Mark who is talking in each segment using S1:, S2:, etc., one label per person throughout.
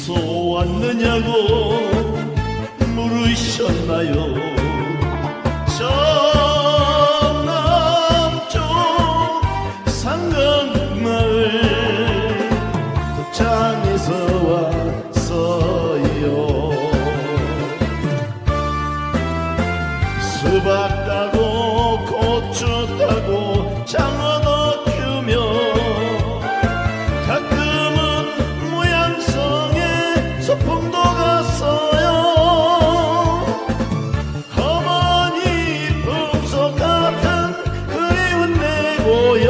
S1: 어디서 왔느냐고 물으셨나요? 저 남쪽 상강마을 고창에서 왔어요. 수박 따고 고추 따고 장어 내고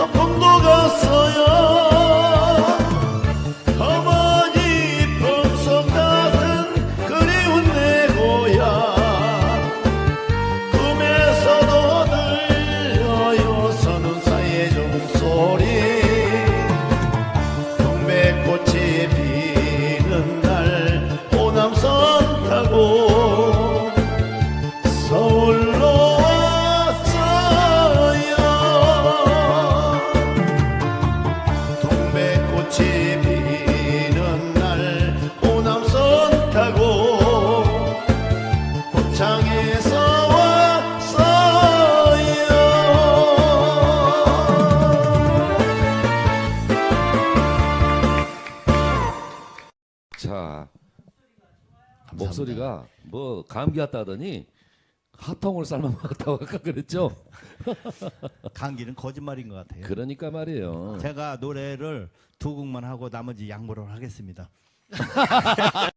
S1: 소풍도 갔어요
S2: 자 목소리가 뭐 감기 왔다더니 하통을 삶아 먹었다고 아까 그랬죠?
S3: 감기는 거짓말인 것 같아요.
S2: 그러니까 말이에요.
S3: 제가 노래를 두 곡만 하고 나머지 양보를 하겠습니다.